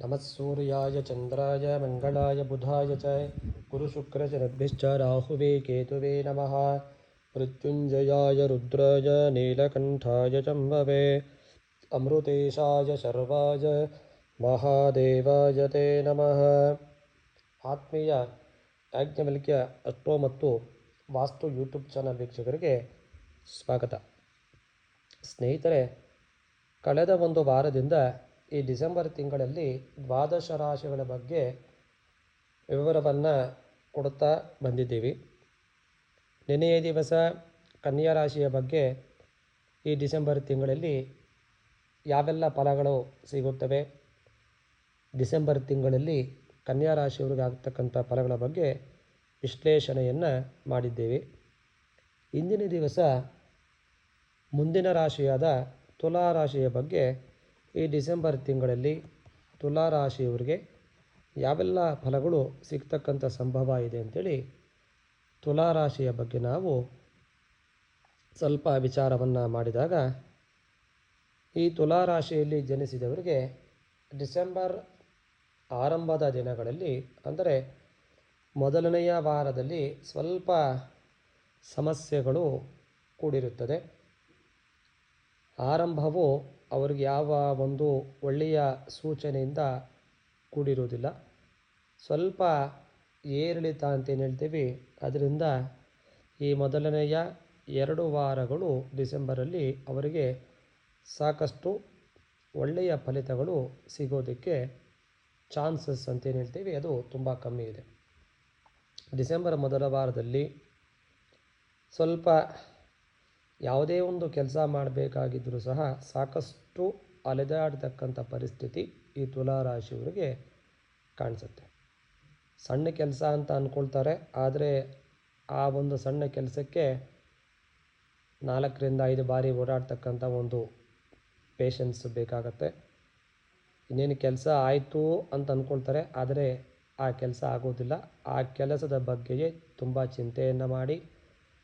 नमः सूर्याय चन्द्राय मङ्गलाय बुधाय च गुरुशुक्रशनद्भिश्च राहुवे केतुवे नमः मृत्युञ्जयाय रुद्राय नीलकण्ठाय चम्बवे अमृतेशाय शर्वाय ಮಹಾದೇವಾಯ ತೇ ನಮಃ ಆತ್ಮೀಯ ಯಾಜ್ಞವಲ್ಕ್ಯ ಅಸ್ಟ್ರೋ ಮತ್ತು ವಾಸ್ತು ಯೂಟ್ಯೂಬ್ ಚಾನಲ್ ವೀಕ್ಷಕರಿಗೆ ಸ್ವಾಗತ ಸ್ನೇಹಿತರೆ ಕಳೆದ ಒಂದು ವಾರದಿಂದ ಈ ಡಿಸೆಂಬರ್ ತಿಂಗಳಲ್ಲಿ ದ್ವಾದಶ ರಾಶಿಗಳ ಬಗ್ಗೆ ವಿವರವನ್ನು ಕೊಡುತ್ತಾ ಬಂದಿದ್ದೀವಿ. ನಿನ್ನೆಯ ದಿವಸ ಕನ್ಯಾ ರಾಶಿಯ ಬಗ್ಗೆ ಈ ಡಿಸೆಂಬರ್ ತಿಂಗಳಲ್ಲಿ ಯಾವೆಲ್ಲ ಫಲಗಳು ಸಿಗುತ್ತವೆ? ಡಿಸೆಂಬರ್ ತಿಂಗಳಲ್ಲಿ ಕನ್ಯಾ ರಾಶಿಯವರಿಗೆ ಆಗ್ತಕ್ಕಂಥ ಫಲಗಳ ಬಗ್ಗೆ ವಿಶ್ಲೇಷಣೆಯನ್ನು ಮಾಡಿದ್ದೇವೆ. ಇಂದಿನ ದಿವಸ ಮುಂದಿನ ರಾಶಿಯಾದ ತುಲಾ ರಾಶಿಯ ಬಗ್ಗೆ ಈ ಡಿಸೆಂಬರ್ ತಿಂಗಳಲ್ಲಿ ತುಲಾ ರಾಶಿಯವರಿಗೆ ಯಾವೆಲ್ಲ ಫಲಗಳು ಸಿಗ್ತಕ್ಕಂಥ ಸಂಭವ ಇದೆ ಅಂಥೇಳಿ ತುಲಾ ರಾಶಿಯ ಬಗ್ಗೆ ನಾವು ಸ್ವಲ್ಪ ವಿಚಾರವನ್ನು ಮಾಡಿದಾಗ ಈ ತುಲಾ ರಾಶಿಯಲ್ಲಿ ಜನಿಸಿದವರಿಗೆ ಡಿಸೆಂಬರ್ ಆರಂಭದ ದಿನಗಳಲ್ಲಿ ಅಂದರೆ ಮೊದಲನೆಯ ವಾರದಲ್ಲಿ ಸ್ವಲ್ಪ ಸಮಸ್ಯೆಗಳು ಕೂಡಿರುತ್ತದೆ. ಆರಂಭವು ಅವರಿಗೆ ಯಾವ ಒಂದು ಒಳ್ಳೆಯ ಸೂಚನೆಯಿಂದ ಕೂಡಿರುವುದಿಲ್ಲ. ಸ್ವಲ್ಪ ಏರಿಳಿತ ಅಂತೇನು ಹೇಳ್ತೀವಿ, ಅದರಿಂದ ಈ ಮೊದಲನೆಯ ಎರಡು ವಾರಗಳು ಡಿಸೆಂಬರಲ್ಲಿ ಅವರಿಗೆ ಸಾಕಷ್ಟು ಒಳ್ಳೆಯ ಫಲಿತಗಳು ಸಿಗೋದಕ್ಕೆ ಚಾನ್ಸಸ್ ಅಂತೇನು ಹೇಳ್ತೀವಿ, ಅದು ತುಂಬ ಕಮ್ಮಿ ಇದೆ. ಡಿಸೆಂಬರ್ ಮೊದಲ ವಾರದಲ್ಲಿ ಸ್ವಲ್ಪ ಯಾವುದೇ ಒಂದು ಕೆಲಸ ಮಾಡಬೇಕಾಗಿದ್ದರೂ ಸಹ ಸಾಕಷ್ಟು ಅಲೆದಾಡ್ತಕ್ಕಂಥ ಪರಿಸ್ಥಿತಿ ಈ ತುಲಾ ರಾಶಿಯವರಿಗೆ ಕಾಣಿಸುತ್ತೆ. ಸಣ್ಣ ಕೆಲಸ ಅಂತ ಅಂದ್ಕೊಳ್ತಾರೆ ಆದರೆ ಆ ಒಂದು ಸಣ್ಣ ಕೆಲಸಕ್ಕೆ ನಾಲ್ಕರಿಂದ ಐದು ಬಾರಿ ಓಡಾಡ್ತಕ್ಕಂಥ ಒಂದು ಪೇಷನ್ಸ್ ಬೇಕಾಗತ್ತೆ. ಇನ್ನೇನು ಕೆಲಸ ಆಯಿತು ಅಂತ ಅಂದ್ಕೊಳ್ತಾರೆ ಆದರೆ ಆ ಕೆಲಸ ಆಗೋದಿಲ್ಲ. ಆ ಕೆಲಸದ ಬಗ್ಗೆಯೇ ತುಂಬ ಚಿಂತೆಯನ್ನು ಮಾಡಿ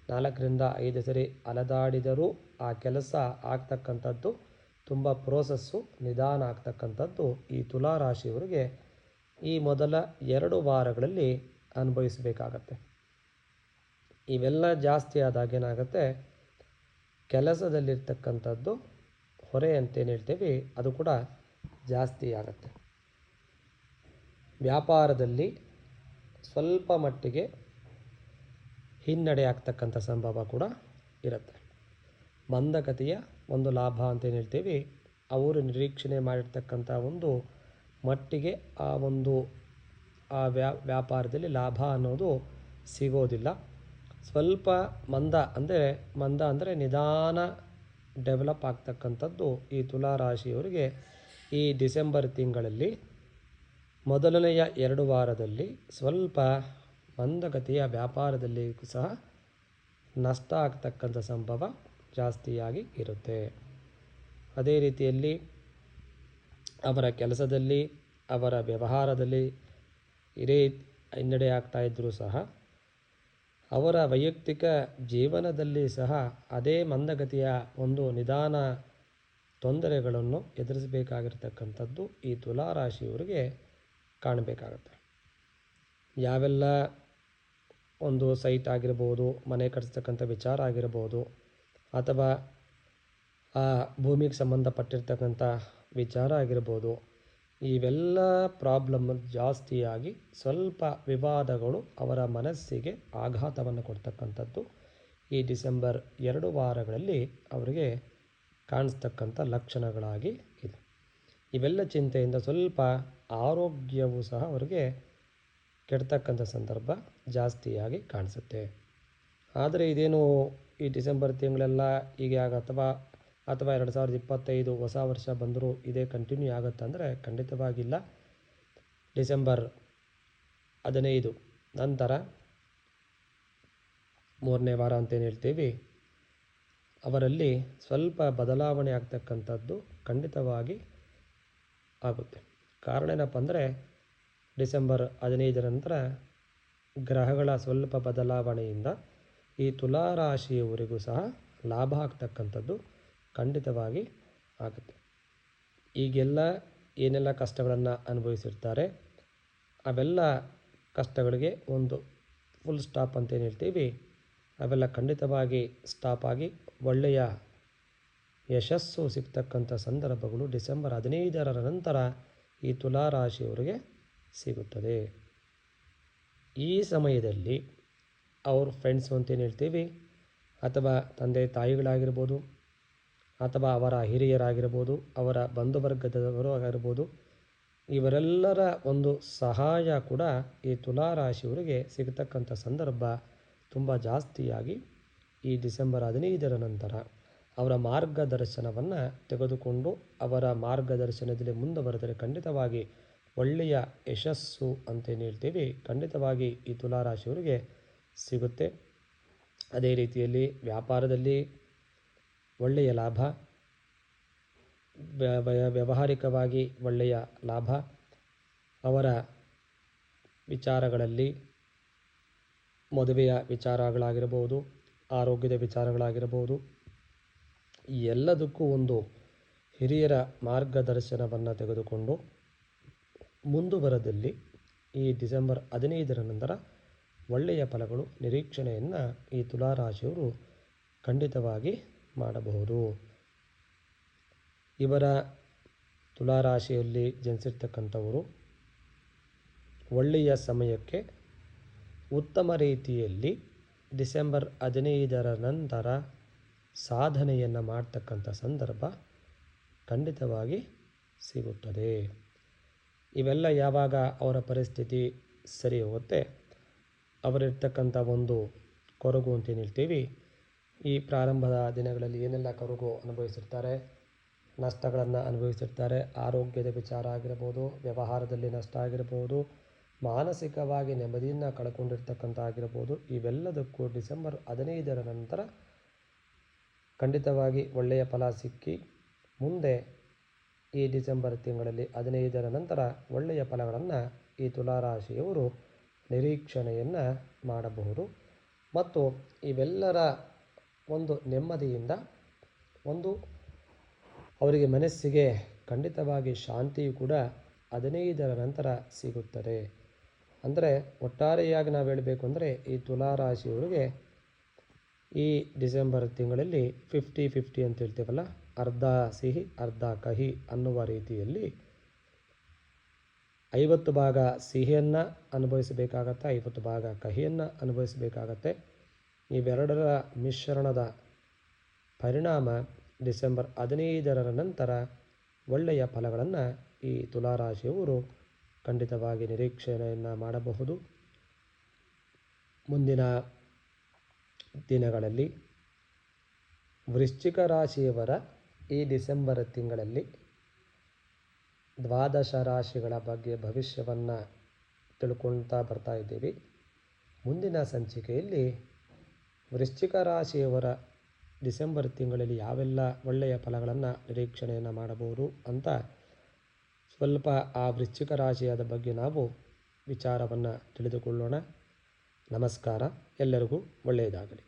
ನಾಲ್ಕರಿಂದ ಐದು ಸರಿ ಅಲೆದಾಡಿದರೂ ಆ ಕೆಲಸ ಆಗ್ತಕ್ಕಂಥದ್ದು, ತುಂಬ ಪ್ರೋಸೆಸ್ಸು ನಿಧಾನ ಆಗ್ತಕ್ಕಂಥದ್ದು ಈ ತುಲಾ ರಾಶಿಯವರಿಗೆ ಈ ಮೊದಲ ಎರಡು ವಾರಗಳಲ್ಲಿ ಅನುಭವಿಸಬೇಕಾಗತ್ತೆ. ಇವೆಲ್ಲ ಜಾಸ್ತಿ ಆದಾಗ ಏನಾಗುತ್ತೆ, ಕೆಲಸದಲ್ಲಿರ್ತಕ್ಕಂಥದ್ದು ಹೊರೆ ಅಂತೇನು ಹೇಳ್ತೀವಿ, ಅದು ಕೂಡ ಜಾಸ್ತಿ ಆಗುತ್ತೆ. ವ್ಯಾಪಾರದಲ್ಲಿ ಸ್ವಲ್ಪ ಮಟ್ಟಿಗೆ ಹಿನ್ನಡೆ ಆಗ್ತಕ್ಕಂಥ ಸಂಭವ ಕೂಡ ಇರುತ್ತೆ. ಮಂದಗತಿಯ ಒಂದು ಲಾಭ ಅಂತೇನು ಹೇಳ್ತೀವಿ, ಅವರು ನಿರೀಕ್ಷಣೆ ಮಾಡಿರ್ತಕ್ಕಂಥ ಒಂದು ಮಟ್ಟಿಗೆ ಆ ಒಂದು, ಆ ವ್ಯಾ, ವ್ಯಾಪಾರದಲ್ಲಿ ಲಾಭ ಅನ್ನೋದು ಸಿಗೋದಿಲ್ಲ. ಸ್ವಲ್ಪ ಮಂದ ಅಂದರೆ ಮಂದ ಅಂದರೆ ನಿಧಾನ ಡೆವಲಪ್ ಆಗ್ತಕ್ಕಂಥದ್ದು ಈ ತುಲಾ ರಾಶಿಯವರಿಗೆ ಈ ಡಿಸೆಂಬರ್ ತಿಂಗಳಲ್ಲಿ. ಮೊದಲನೆಯ ಎರಡು ವಾರದಲ್ಲಿ ಸ್ವಲ್ಪ ಮಂದಗತಿಯ ವ್ಯಾಪಾರದಲ್ಲಿ ಸಹ ನಷ್ಟ ಆಗ್ತಕ್ಕಂಥ ಸಂಭವ ಜಾಸ್ತಿಯಾಗಿ ಇರುತ್ತೆ. ಅದೇ ರೀತಿಯಲ್ಲಿ ಅವರ ಕೆಲಸದಲ್ಲಿ, ಅವರ ವ್ಯವಹಾರದಲ್ಲಿ ಇದೇ ಹಿನ್ನಡೆ ಆಗ್ತಾ ಇದ್ದರೂ ಸಹ ಅವರ ವೈಯಕ್ತಿಕ ಜೀವನದಲ್ಲಿ ಸಹ ಅದೇ ಮಂದಗತಿಯ ಒಂದು ನಿಧಾನ ತೊಂದರೆಗಳನ್ನು ಎದುರಿಸಬೇಕಾಗಿರ್ತಕ್ಕಂಥದ್ದು ಈ ತುಲಾ ರಾಶಿಯವರಿಗೆ ಕಾಣಬೇಕಾಗತ್ತೆ. ಯಾವೆಲ್ಲ ಒಂದು ಸೈಟ್ ಆಗಿರ್ಬೋದು, ಮನೆ ಕಟ್ಟಿಸ್ತಕ್ಕಂಥ ವಿಚಾರ ಆಗಿರ್ಬೋದು, ಅಥವಾ ಆ ಭೂಮಿಗೆ ಸಂಬಂಧಪಟ್ಟಿರ್ತಕ್ಕಂಥ ವಿಚಾರ ಆಗಿರ್ಬೋದು, ಇವೆಲ್ಲ ಪ್ರಾಬ್ಲಮ್ ಜಾಸ್ತಿಯಾಗಿ ಸ್ವಲ್ಪ ವಿವಾದಗಳು ಅವರ ಮನಸ್ಸಿಗೆ ಆಘಾತವನ್ನು ಕೊಡ್ತಕ್ಕಂಥದ್ದು. ಈ ಡಿಸೆಂಬರ್ ಎರಡು ವಾರಗಳಲ್ಲಿ ಅವರಿಗೆ ಕಾಣಿಸ್ತಕ್ಕಂಥ ಲಕ್ಷಣಗಳಾಗಿ ಇದೆ. ಇವೆಲ್ಲ ಚಿಂತೆಯಿಂದ ಸ್ವಲ್ಪ ಆರೋಗ್ಯವೂ ಸಹ ಅವರಿಗೆ ಕೆಡ್ತಕ್ಕಂಥ ಸಂದರ್ಭ ಜಾಸ್ತಿಯಾಗಿ ಕಾಣಿಸುತ್ತೆ. ಆದರೆ ಇದೇನು ಈ ಡಿಸೆಂಬರ್ ತಿಂಗಳೆಲ್ಲ ಈಗ ಅಥವಾ ಅಥವಾ ಎರಡು ಸಾವಿರದ ಇಪ್ಪತ್ತೈದು ಹೊಸ ವರ್ಷ ಬಂದರೂ ಇದೇ ಕಂಟಿನ್ಯೂ ಆಗುತ್ತೆ ಅಂದರೆ ಖಂಡಿತವಾಗಿಲ್ಲ. ಡಿಸೆಂಬರ್ ಹದಿನೈದು ನಂತರ ಮೂರನೇ ವಾರ ಅಂತೇನು ಹೇಳ್ತೀವಿ, ಅವರಲ್ಲಿ ಸ್ವಲ್ಪ ಬದಲಾವಣೆ ಆಗ್ತಕ್ಕಂಥದ್ದು ಖಂಡಿತವಾಗಿ ಆಗುತ್ತೆ. ಕಾರಣ ಏನಪ್ಪ ಅಂದರೆ ಡಿಸೆಂಬರ್ ಹದಿನೈದರ ನಂತರ ಗ್ರಹಗಳ ಸ್ವಲ್ಪ ಬದಲಾವಣೆಯಿಂದ ಈ ತುಲಾ ರಾಶಿಯವರಿಗೂ ಸಹ ಲಾಭ ಆಗ್ತಕ್ಕಂಥದ್ದು ಖಂಡಿತವಾಗಿ ಆಗುತ್ತೆ. ಈಗೆಲ್ಲ ಏನೆಲ್ಲ ಕಷ್ಟಗಳನ್ನು ಅನುಭವಿಸಿರ್ತಾರೆ, ಅವೆಲ್ಲ ಕಷ್ಟಗಳಿಗೆ ಒಂದು ಫುಲ್ ಸ್ಟಾಪ್ ಅಂತ ಏನು ಹೇಳ್ತೀವಿ. ಅವೆಲ್ಲ ಖಂಡಿತವಾಗಿ ಸ್ಟಾಪ್ ಆಗಿ ಒಳ್ಳೆಯ ಯಶಸ್ಸು ಸಿಗ್ತಕ್ಕಂಥ ಸಂದರ್ಭಗಳು ಡಿಸೆಂಬರ್ ಹದಿನೈದರ ನಂತರ ಈ ತುಲಾ ರಾಶಿಯವರಿಗೆ ಸಿಗುತ್ತದೆ. ಈ ಸಮಯದಲ್ಲಿ ಅವ್ರ ಫ್ರೆಂಡ್ಸು ಅಂತೇನು ಹೇಳ್ತೀವಿ? ಅಥವಾ ತಂದೆ ತಾಯಿಗಳಾಗಿರ್ಬೋದು, ಅಥವಾ ಅವರ ಹಿರಿಯರಾಗಿರ್ಬೋದು, ಅವರ ಬಂಧುವರ್ಗದವರು ಆಗಿರ್ಬೋದು, ಇವರೆಲ್ಲರ ಒಂದು ಸಹಾಯ ಕೂಡ ಈ ತುಲಾರಾಶಿಯವರಿಗೆ ಸಿಗತಕ್ಕಂಥ ಸಂದರ್ಭ ತುಂಬ ಜಾಸ್ತಿಯಾಗಿ ಈ ಡಿಸೆಂಬರ್ ಹದಿನೈದರ ನಂತರ ಅವರ ಮಾರ್ಗದರ್ಶನವನ್ನು ತೆಗೆದುಕೊಂಡು ಅವರ ಮಾರ್ಗದರ್ಶನದಲ್ಲಿ ಮುಂದುವರೆದರೆ ಖಂಡಿತವಾಗಿ ಒಳ್ಳೆಯ ಯಶಸ್ಸು ಅಂತೇನು ಹೇಳ್ತೀವಿ, ಖಂಡಿತವಾಗಿ ಈ ತುಲಾರಾಶಿಯವರಿಗೆ ಸಿಗುತ್ತೆ. ಅದೇ ರೀತಿಯಲ್ಲಿ ವ್ಯಾಪಾರದಲ್ಲಿ ಒಳ್ಳೆಯ ಲಾಭ ವ್ಯಾವಹಾರಿಕವಾಗಿ ಒಳ್ಳೆಯ ಲಾಭ, ಅವರ ವಿಚಾರಗಳಲ್ಲಿ ಮದುವೆಯ ವಿಚಾರಗಳಾಗಿರಬಹುದು ಆರೋಗ್ಯದ ವಿಚಾರಗಳಾಗಿರಬಹುದು ಎಲ್ಲದಕ್ಕೂ ಒಂದು ಹಿರಿಯರ ಮಾರ್ಗದರ್ಶನವನ್ನು ತೆಗೆದುಕೊಂಡು ಮುಂದುವರೆದಲ್ಲಿ ಈ ಡಿಸೆಂಬರ್ ಹದಿನೈದರ ನಂತರ ಒಳ್ಳೆಯ ಫಲಗಳು ನಿರೀಕ್ಷಣೆಯನ್ನು ಈ ತುಲಾರಾಶಿಯವರು ಖಂಡಿತವಾಗಿ ಮಾಡಬಹುದು. ಇವರ ತುಲಾರಾಶಿಯಲ್ಲಿ ಜನಿಸಿರ್ತಕ್ಕಂಥವರು ಒಳ್ಳೆಯ ಸಮಯಕ್ಕೆ ಉತ್ತಮ ರೀತಿಯಲ್ಲಿ ಡಿಸೆಂಬರ್ ಹದಿನೈದರ ನಂತರ ಸಾಧನೆಯನ್ನು ಮಾಡ್ತಕ್ಕಂಥ ಸಂದರ್ಭ ಖಂಡಿತವಾಗಿ ಸಿಗುತ್ತದೆ. ಇವೆಲ್ಲ ಯಾವಾಗ ಅವರ ಪರಿಸ್ಥಿತಿ ಸರಿ ಹೋಗುತ್ತೆ, ಅವರಿರ್ತಕ್ಕಂಥ ಒಂದು ಕೊರಗು ಅಂತ ಹೇಳ್ತೀವಿ ಈ ಪ್ರಾರಂಭದ ದಿನಗಳಲ್ಲಿ ಏನೆಲ್ಲ ಕೊರಗು ಅನುಭವಿಸಿರ್ತಾರೆ, ನಷ್ಟಗಳನ್ನು ಅನುಭವಿಸಿರ್ತಾರೆ, ಆರೋಗ್ಯದ ವಿಚಾರ ಆಗಿರ್ಬೋದು, ವ್ಯವಹಾರದಲ್ಲಿ ನಷ್ಟ ಆಗಿರ್ಬೋದು, ಮಾನಸಿಕವಾಗಿ ನೆಮ್ಮದಿಯನ್ನು ಕಳ್ಕೊಂಡಿರ್ತಕ್ಕಂಥ ಆಗಿರ್ಬೋದು, ಇವೆಲ್ಲದಕ್ಕೂ ಡಿಸೆಂಬರ್ ಹದಿನೈದರ ನಂತರ ಖಂಡಿತವಾಗಿ ಒಳ್ಳೆಯ ಫಲ ಸಿಕ್ಕಿ ಮುಂದೆ ಈ ಡಿಸೆಂಬರ್ ತಿಂಗಳಲ್ಲಿ ಹದಿನೈದರ ನಂತರ ಒಳ್ಳೆಯ ಫಲಗಳನ್ನು ಈ ತುಲಾರಾಶಿಯವರು ನಿರೀಕ್ಷಣೆಯನ್ನು ಮಾಡಬಹುದು. ಮತ್ತು ಇವೆಲ್ಲರ ಒಂದು ನೆಮ್ಮದಿಯಿಂದ, ಒಂದು ಅವರಿಗೆ ಮನಸ್ಸಿಗೆ ಖಂಡಿತವಾಗಿ ಶಾಂತಿಯು ಕೂಡ ಹದಿನೈದರ ನಂತರ ಸಿಗುತ್ತದೆ. ಅಂದರೆ ಒಟ್ಟಾರೆಯಾಗಿ ನಾವು ಹೇಳಬೇಕು ಅಂದರೆ ಈ ತುಲಾರಾಶಿಯವರಿಗೆ ಈ ಡಿಸೆಂಬರ್ ತಿಂಗಳಲ್ಲಿ ಫಿಫ್ಟಿ ಫಿಫ್ಟಿ ಅಂತ ಹೇಳ್ತೀವಲ್ಲ ಅರ್ಧ ಸಿಹಿ, ಅರ್ಧ ಕಹಿ ಅನ್ನುವ ರೀತಿಯಲ್ಲಿ ಐವತ್ತು ಭಾಗ ಸಿಹಿಯನ್ನು ಅನುಭವಿಸಬೇಕಾಗತ್ತೆ, ಐವತ್ತು ಭಾಗ ಕಹಿಯನ್ನು ಅನುಭವಿಸಬೇಕಾಗತ್ತೆ. ಇವೆರಡರ ಮಿಶ್ರಣದ ಪರಿಣಾಮ ಡಿಸೆಂಬರ್ ಹದಿನೈದರ ನಂತರ ಒಳ್ಳೆಯ ಫಲಗಳನ್ನು ಈ ತುಲಾರಾಶಿಯವರು ಖಂಡಿತವಾಗಿ ನಿರೀಕ್ಷಣೆಯನ್ನು ಮಾಡಬಹುದು. ಮುಂದಿನ ದಿನಗಳಲ್ಲಿ ವೃಶ್ಚಿಕ ರಾಶಿಯವರ ಈ ಡಿಸೆಂಬರ್ ತಿಂಗಳಲ್ಲಿ ದ್ವಾದಶ ರಾಶಿಗಳ ಬಗ್ಗೆ ಭವಿಷ್ಯವನ್ನು ತಿಳ್ಕೊಳ್ತಾ ಬರ್ತಾ ಇದ್ದೀವಿ. ಮುಂದಿನ ಸಂಚಿಕೆಯಲ್ಲಿ ವೃಶ್ಚಿಕ ರಾಶಿಯವರ ಡಿಸೆಂಬರ್ ತಿಂಗಳಲ್ಲಿ ಯಾವೆಲ್ಲ ಒಳ್ಳೆಯ ಫಲಗಳನ್ನು ನಿರೀಕ್ಷಣೆಯನ್ನು ಮಾಡಬಹುದು ಅಂತ ಸ್ವಲ್ಪ ಆ ವೃಶ್ಚಿಕ ರಾಶಿಯಾದ ಬಗ್ಗೆ ನಾವು ವಿಚಾರವನ್ನು ತಿಳಿದುಕೊಳ್ಳೋಣ. ನಮಸ್ಕಾರ, ಎಲ್ಲರಿಗೂ ಒಳ್ಳೆಯದಾಗಲಿ.